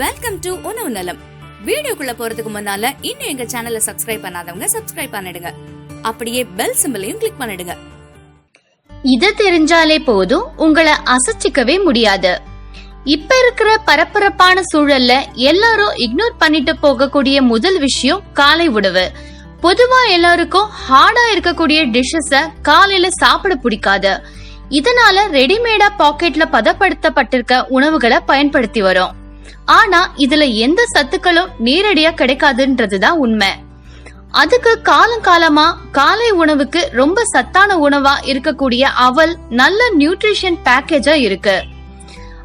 Welcome to உணவு நலம் வீடியோக்குள்ள போறதுக்கு முன்னால இன்னும் எங்க சேனலை சப்ஸ்கிரைப் பண்ணாதவங்க சப்ஸ்கிரைப் பண்ணிடுங்க. அப்படியே பெல் சிம்பிளையும் கிளிக் பண்ணிடுங்க. இத தெரிஞ்சாலே போதும் உங்களை அசைச்சிக்கவே முடியாது. இப்ப இருக்கிற பரபரப்பான சூழல்ல எல்லாரும் இக்னோர் பண்ணிட்டு போகக்கூடிய முதல் விஷயம் காலை உணவு. பொதுவா எல்லாருக்கும் ஹார்டா இருக்கக்கூடிய டிஷ்ஷஸ காலையில சாப்பிட பிடிக்காது. இதனால ரெடிமேடா பாக்கெட்ல பதப்படுத்தப்பட்டிருக்க உணவுகளை பயன்படுத்தி வரோம். ஆனா இதுல எந்த சத்துக்களும் நேரடியா கிடைக்காதுன்றதுதான் உண்மை. அதுக்கு காலம் காலமா காலை உணவுக்கு ரொம்ப சத்தான உணவா இருக்கக்கூடிய அவல் நல்ல நியூட்ரிஷன் பேக்கேஜா இருக்கு.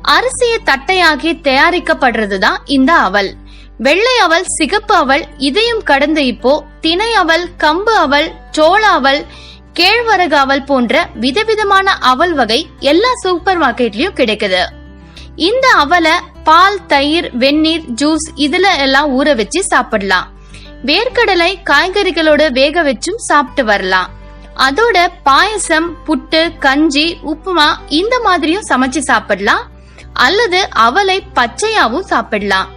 அரிசியை தட்டையாகி தயாரிக்கப்படுறதுதான் இந்த அவல். வெள்ளை அவல் சிகப்பு அவல் இதையும் கடந்து இப்போ திணை அவல் கம்பு அவல் சோள அவல் கேழ்வரகு அவல் போன்ற விதவிதமான அவல் வகை எல்லா சூப்பர் மார்க்கெட்லயும் கிடைக்குது. இந்த அவலை பால் தயிர் வெந்நீர் ஜூஸ் இதுல எல்லாம் ஊற வச்சு சாப்பிடலாம். வேர்க்கடலை காய்கறிகளோட வேக வச்சும் சாப்பிட்டு வரலாம். அதோட பாயசம் புட்டு கஞ்சி உப்புமா இந்த மாதிரியும் சமைச்சு சாப்பிடலாம். அல்லது அவலை பச்சையாவும் சாப்பிடலாம்.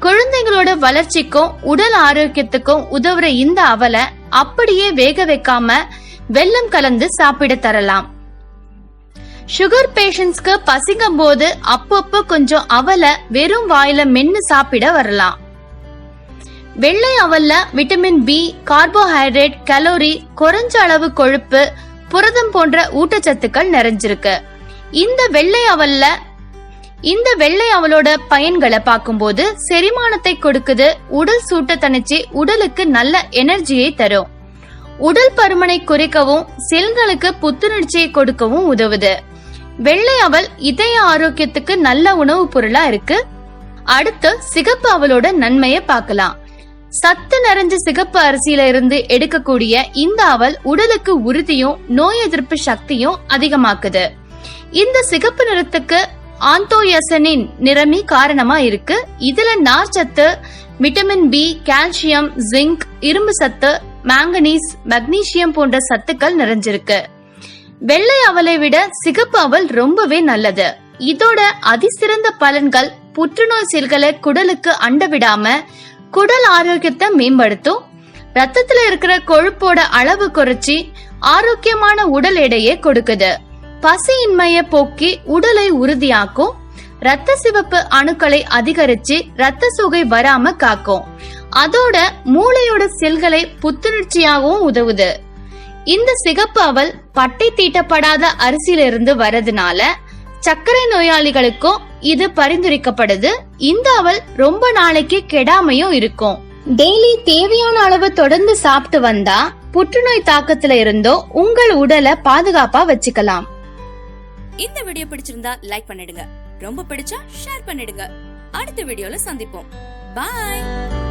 குழந்தைங்களோட வளர்ச்சிக்கும் உடல் ஆரோக்கியத்துக்கும் உதவுற இந்த அவலை அப்படியே வேக வைக்காம வெல்லம் கலந்து சாப்பிட தரலாம். சுகர் பேஷண்ட்ஸ்க்கு பசிக்கும் போது அப்பப்போ கொஞ்சம் அவலை வெறும் வாயில மென்னு சாப்பிட வரலாம். வெள்ளை அவல்ல விட்டமின் பி கார்போஹைட்ரேட் கலோரி குறைஞ்ச அளவு கொழுப்பு புரதம் போன்ற ஊட்டச்சத்துக்கள் நிறைஞ்சிருக்கு. இந்த வெள்ளை அவல்ல இந்த வெள்ளை அவளோட பயன்களை பார்க்கும்போது செரிமானத்தை கொடுக்குது உடல் சூட்ட தணிச்சு உடலுக்கு நல்ல எனர்ஜியை தரும். உடல் பருமனை குறைக்கவும் செல்களுக்கு புத்துணர்ச்சியை கொடுக்கவும் உதவுது. வெள்ளை அவல் இதய ஆரோக்கியத்துக்கு நல்ல உணவுப் பொருளா இருக்கு. அடுத்து சிகப்பு அவலோட நன்மையை பார்க்கலாம். சத்து நிறைஞ்ச சிகப்பு அரிசியில இருந்து எடுக்கக்கூடிய இந்த அவல் உடலுக்கு உறுதியும் நோய் எதிர்ப்பு சக்தியும் அதிகமாக்குது. இந்த சிகப்பு நிறத்துக்கு ஆந்தோயசனின் நிறமி காரணமா இருக்கு. இதுல நார்ச்சத்து விட்டமின் பி கால்சியம் ஜிங்க் இரும்பு சத்து மாங்கனீஸ் மக்னீசியம் போன்ற சத்துக்கள் நிறைஞ்சிருக்கு. வெள்ளை அவலை விட சிகப்பு அவல் ரொம்பவே நல்லது. இதோட அதிசிறந்த பலன்கள் புற்றுநோய் செல்களை குடலுக்கு அண்ட விடாம குடல் ஆரோக்கியத்தை மேம்படுத்தும். ரத்தத்துல இருக்கிற கொழுப்போட அளவு குறைச்சி ஆரோக்கியமான உடல் எடையை கொடுக்குது. பசியின்மைய போக்கி உடலை உறுதியாக்கும். ரத்த சிவப்பு அணுக்களை அதிகரிச்சு ரத்த சோகை வராம காக்கும். அதோட மூளையோட செல்களை புத்துணர்ச்சியாகவும் உதவுது. இந்த சிகப்பு அவல் பட்டை தீட்டப்படாத அரிசியிலிருந்து வரதுனால சர்க்கரை நோயாளிகளுக்கும் இது பரிந்துரைக்கப்படுது. இந்த அவல் ரொம்ப நாளைக்கு கெடாமையும் இருக்கும். டெய்லி தேவையான அளவு தொடர்ந்து சாப்பிட்டு வந்தா புற்றுநோய் தாக்கத்துல இருந்தோ உங்கள் உடலை பாதுகாப்பா வச்சுக்கலாம். இந்த வீடியோ பிடிச்சிருந்தா லைக் பண்ணிடுங்க. ரொம்ப பிடிச்சா ஷேர் பண்ணிடுங்க. அடுத்த வீடியோல சந்திப்போம். பாய்.